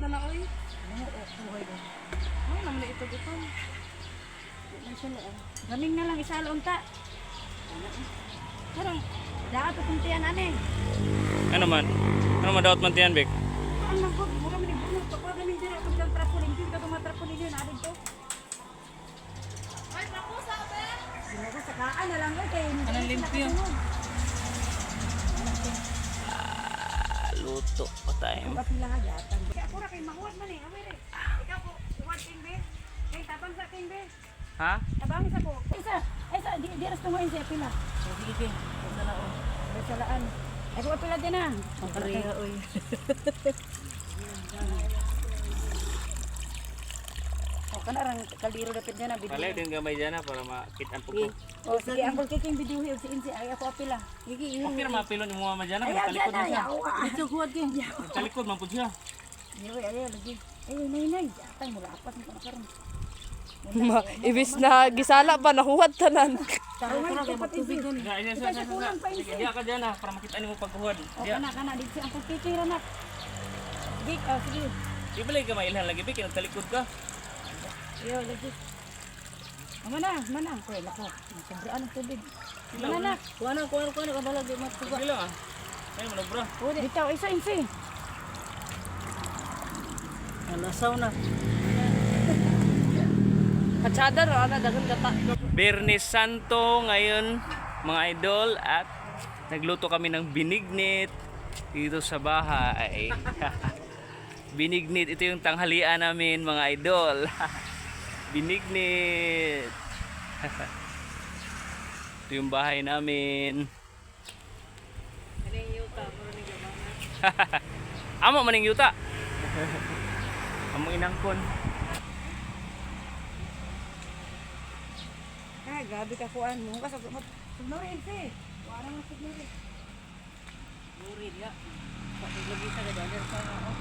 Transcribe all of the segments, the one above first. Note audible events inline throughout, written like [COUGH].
na na oy. Oo, oh, buhay ko. Ay, naman ito ito. Lang sila oh. Gaming na lang isa unta. Parang daat at puntian ane. Ano man? Ano man daot man tiyan, Bek? Ano man ko, buka man ibunot. Kapag gaming dira kung dyan trapolin, hindi ka tumatrapolin yun, alin to. Ay, trapusa ka ba? Sino ko sakaan na lang ko, kaya hindi ka limpyo. Ah, luto pa tayo. Kapag lang. Ako ra kay mahuwat man eh. Away. Ikaw po, huwat king be. Kay tabang sa king be. Ha? Tabang isa po. Isa, isa di di ras tunguin siya pila. Oh, sige, sige. Punta na, oh. Ay salaan. Ay ko pila din ah. Ang kariya, oy. O kana rang kaldiro dapat na Palay video. din gamay dyan na para makitaan po ko. O sige, ang king video hiyo si Insi ay ako pila. Sige, Okay na mapilon yung mga madyan na. Ay, Talikod ay, mo siya. Ito, huwag yun. Talikod man po siya. Yoy, ayaw lagi. Ayaw, nay, nay. Atay, mula apat na kanakaroon. Ma, ibis na gisala pa, nahuwad tanan. Tara, tara, kaya magtubig dun. Sige, sa kulang pa yun. Diya ka dyan ha, para makita niyo paghuwad. O, kana, kana, di siya ang pagpipira na. Sige, oh, ah, sige. Di ba lagi ka mailhan lagi, Bik, nagtalikod ka. Ayaw, lagi. Mana, mana, kuya, lako. Sobraan ang tubig. Mana na. Kuha na, kuha na, kuha na, kabalag, di matuba. Sige lang ha. Ah. Ayaw, malabra. Dito, isa, isa. Alasaw na. Katsada ra ana dagan gata. Bernis Santo ngayon mga idol at nagluto kami ng binignit dito sa bahay. [LAUGHS] binignit ito yung tanghalian namin mga idol. [LAUGHS] binignit. [LAUGHS] ito yung bahay namin. Amo maning yuta. Amo inangkon. Ay, grabe ka kuan mo. Kasi sugnorin Insi. Wala nang sugnorin. Lurid, ya. Lagi sa gadyan. Sana, oh.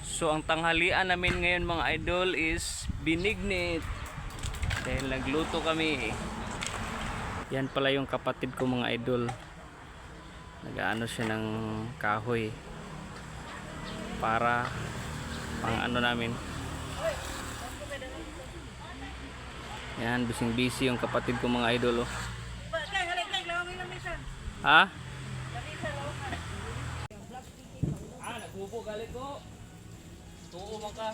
So ang tanghalian namin ngayon mga idol is binignit. Dahil nagluto kami. Yan pala yung kapatid ko mga idol. Nagaano siya ng kahoy. Para pang ano namin. Yan, busing busy yung kapatid ko mga idol. Oh. Ha? Ah, nagbubo galit ko. Tuo man ka.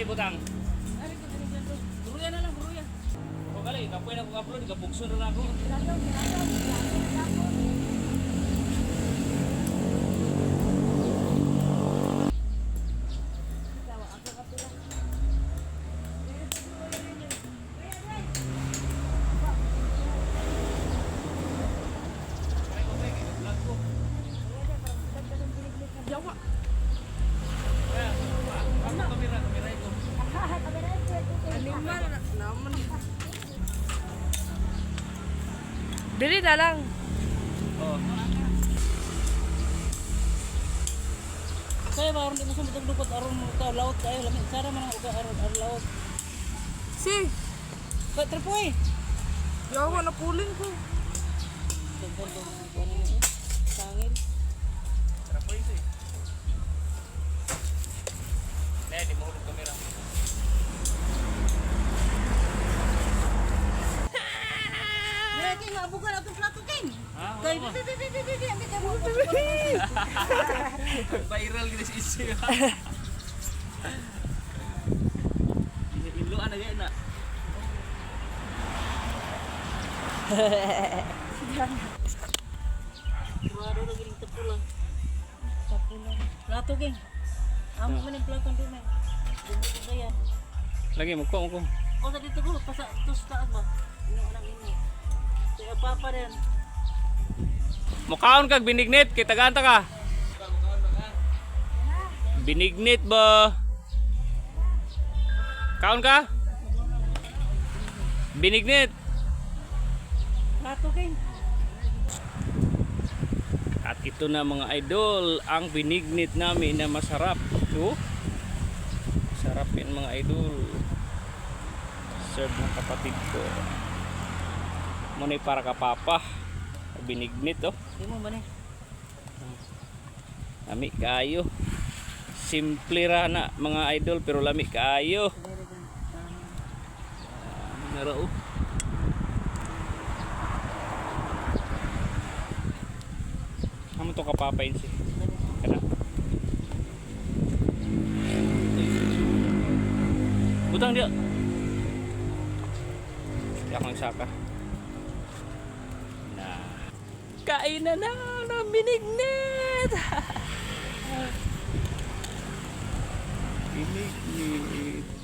ay butang. Ari ko diri dyan. Buruya na lang, buruya. Kung kali, kapoy na ko upload, kapugsun na ako. Grabe, grabe. Gorilla lang. Oo. Saya ba aron dito sa bitag aron mo ka laot kayo lamit sara man ang aron aron laot. Si. Ba trepoy. Yawa na pulin ko. Sangil. Trepoy si. Viral gini si Isi. Iluan ano aja ah? enak. Baru lagi kita pulang. Kita pulang. Lato geng. Amo man yung platon doon eh. Dito yan. Lagi mo ko, mo ko. O sa dito ko, pasa, tos taas ba? Ino, anang ino. Kaya papa rin. Mukaon kag binignit kay tagaanta ka. Binignit ba? Kaon ka? Binignit. Plato king. Cut Ito na mga idol, ang binignit namin na masarap. Oh. Sarap yan mga idol. Serve ng kapatid ko. Muna para ka papa. Binignit oh. Mo ba ni? Lami kayo. Simple ra na mga idol pero lami kayo. Nara oh. Amo to kapapain si. Kana. Butang dia. Kaya akong saka. Kain na na ng binignit. binignit.